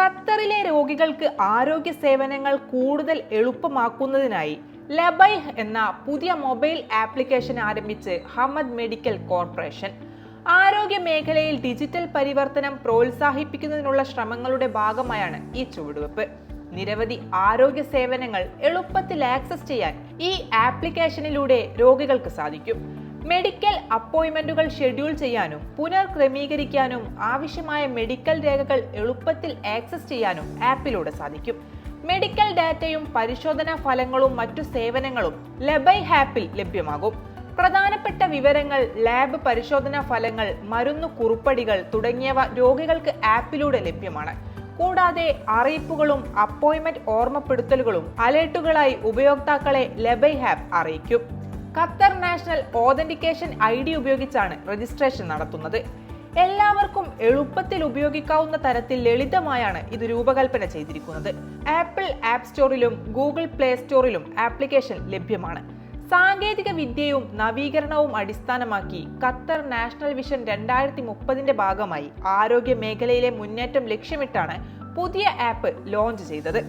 ഖത്തറിലെ രോഗികൾക്ക് ആരോഗ്യ സേവനങ്ങൾ കൂടുതൽ എളുപ്പമാക്കുന്നതിനായി ലബൈഹ് എന്ന പുതിയ മൊബൈൽ ആപ്ലിക്കേഷൻ ആരംഭിച്ച് ഹമദ് മെഡിക്കൽ കോർപ്പറേഷൻ. ആരോഗ്യ മേഖലയിൽ ഡിജിറ്റൽ പരിവർത്തനം പ്രോത്സാഹിപ്പിക്കുന്നതിനുള്ള ശ്രമങ്ങളുടെ ഭാഗമായാണ് ഈ ചുവടുവെപ്പ് നിരവധി ആരോഗ്യ സേവനങ്ങൾ എളുപ്പത്തിൽ ആക്സസ് ചെയ്യാൻ ഈ ആപ്ലിക്കേഷനിലൂടെ രോഗികൾക്ക് സാധിക്കും. മെഡിക്കൽ അപ്പോയിന്റ്മെന്റുകൾ ഷെഡ്യൂൾ ചെയ്യാനും പുനർക്രമീകരിക്കാനും ആവശ്യമായ മെഡിക്കൽ രേഖകൾ എളുപ്പത്തിൽ ആക്സസ് ചെയ്യാനും ആപ്പിലൂടെ സാധിക്കും. മെഡിക്കൽ ഡാറ്റയും പരിശോധനാ ഫലങ്ങളും മറ്റു സേവനങ്ങളും ലബൈ ഹാപ്പിൽ ലഭ്യമാകും. പ്രധാനപ്പെട്ട വിവരങ്ങൾ ലാബ് പരിശോധനാ ഫലങ്ങൾ മരുന്നു കുറിപ്പടികൾ തുടങ്ങിയവ രോഗികൾക്ക് ആപ്പിലൂടെ ലഭ്യമാണ്. കൂടാതെ അറിയിപ്പുകളും അപ്പോയിൻമെന്റ് ഓർമ്മപ്പെടുത്തലുകളും അലേർട്ടുകളായി ഉപയോക്താക്കളെ ലബൈ ഹാപ്പ് അറിയിക്കും. Qatar national authentication I D ഉപയോഗിച്ചാണ് രജിസ്ട്രേഷൻ നടത്തുന്നത്. എല്ലാവർക്കും എളുപ്പത്തിൽ ഉപയോഗിക്കാവുന്ന തരത്തിൽ ലളിതമായാണ് ഇത് രൂപകൽപ്പന ചെയ്തിരിക്കുന്നത്. ആപ്പിൾ ആപ്പ് സ്റ്റോറിലും ഗൂഗിൾ പ്ലേ സ്റ്റോറിലും ആപ്ലിക്കേഷൻ ലഭ്യമാണ്. സാങ്കേതിക വിദ്യയും നവീകരണവും അടിസ്ഥാനമാക്കി ഖത്തർ നാഷണൽ വിഷൻ രണ്ടായിരത്തി മുപ്പതിന്റെ ഭാഗമായി ആരോഗ്യ മേഖലയിലെ മുന്നേറ്റം ലക്ഷ്യമിട്ടാണ് പുതിയ ആപ്പ് ലോഞ്ച് ചെയ്തത്.